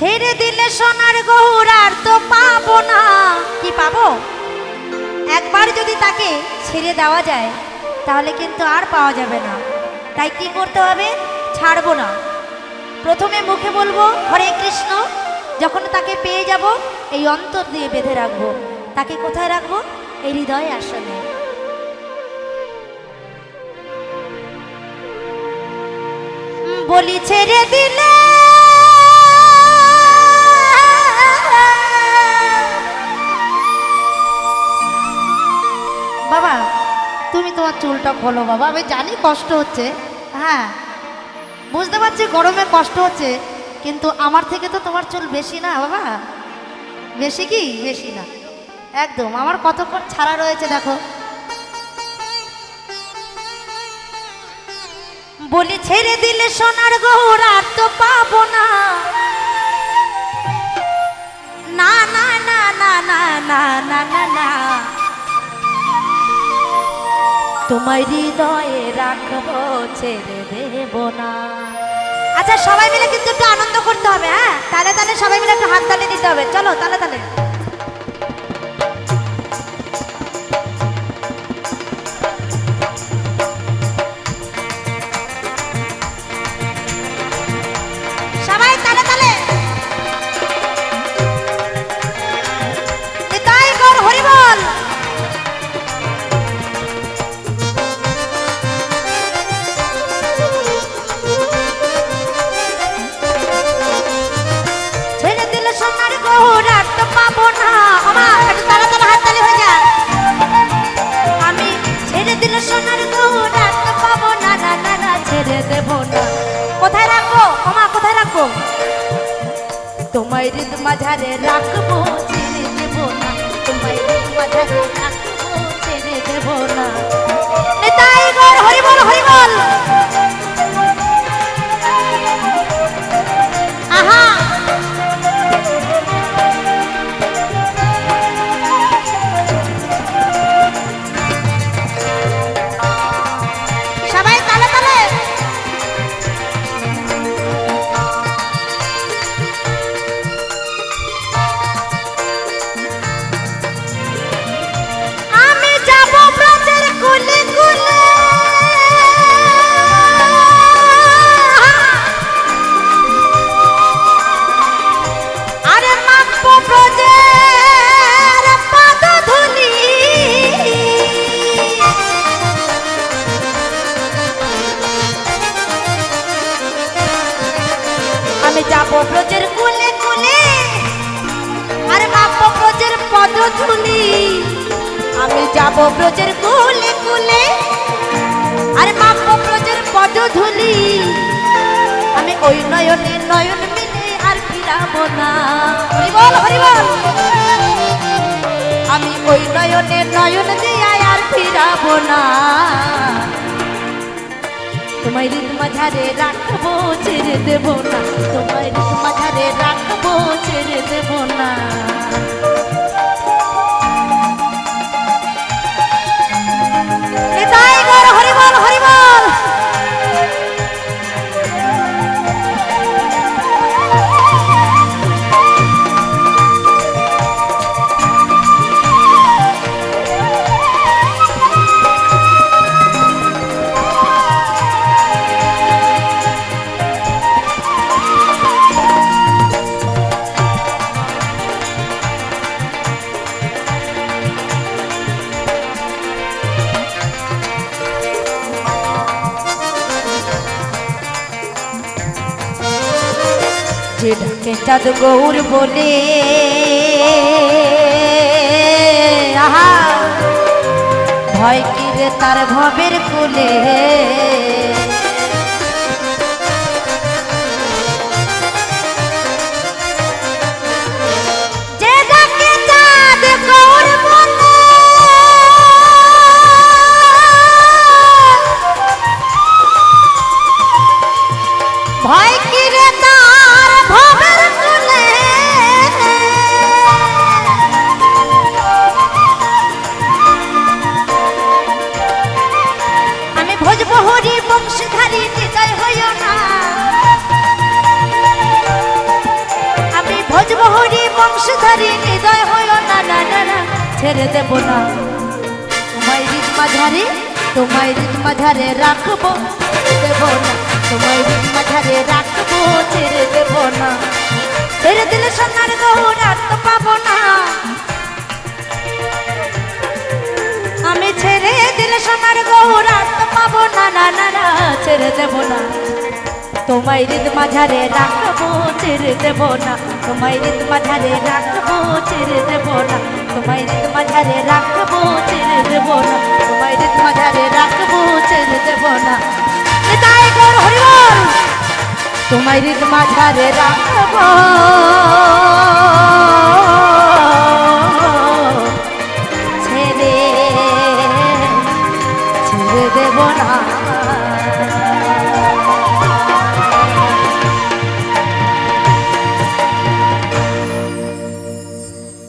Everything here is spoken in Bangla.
ছেড়ে দিলে সোনার গৌর আর তো পাবো না। কি পাবো? একবার যদি তাকে ছেড়ে দেওয়া যায়, তাহলে কিন্তু আর পাওয়া যাবে না। তাই কি করতে হবে? ছাড়বো না। প্রথমে মুখে বলব, হরে কৃষ্ণ, যখন তাকে পেয়ে যাব, এই অন্তর দিয়ে বেঁধে রাখব। তাকে কোথায় রাখব? এই হৃদয় আসনে। বলি, ছেড়ে দিলে তোমার চুলটা খোলো বাবা, আমি জানি কষ্ট হচ্ছে। হ্যাঁ বুঝতে পারছি গরমে কষ্ট হচ্ছে, কিন্তু আমার থেকে তো তোমার চুল বেশি না বাবা। বেশি কি? বেশি না। একদম, আমার কতক্ষণ ছাড়া রয়েছে দেখো। বলি ছেড়ে দিলে সোনার গৌর আর তো পাবো না। না না না না না না না না না। তোমার হৃদয়ে রাখব, ছেড়ে দেব না। আচ্ছা সবাই মিলে কিন্তু একটু আনন্দ করতে হবে হ্যাঁ? তাহলে তাহলে সবাই মিলে একটু হাত তালে দিতে হবে। চলো তাহলে তালে। ময়ূর মাঝারে রাখব চিনে। যাব ব্রজের কুলে কুলে। আরে মাপ ব্রজের পদ ধুলি আমি ওই নয়নে নয়ন মিলে আর ফিরাবো না। হরি বল হরি বল আমি ওই নয়নে নয়ন দিয়ে আর ফিরাবো না। তোমায় হৃদ মাঝারে রাখব, ছেড়ে দেব না। তোমায় হৃদ মাঝারে রাখব, ছেড়ে দেব না। যে ডাকে চাঁদ গৌর বলে আহা! ভয় কি রে তার ভবের কুলে? বংশধারী, হৃদয় হইও না না না না, ছেড়ে দেব না। তোমায় রিত মাঝারে তোমায় রিত মাঝারে রাখব, দেব না। তোমায় রিত মাঝারে রাখব, ছেড়ে দেব না। ছেড়ে দিলে সোনার গৌর আর তো পাবো না। তোমায় রিদ মাঝারে রাখব ছেড়ে দেবো না। তোমায় রিদ মাঝারে রাখব ছেড়ে দেবো না। তোমায় রিদ মাঝারে রাখব ছেড়ে দেবো না। তোমায় রিদ মাঝারে রাখব ছেড়ে দেবো না। তোমায় রিদ মাঝারে রাখব। ছেড়ে ছেড়ে দেব না।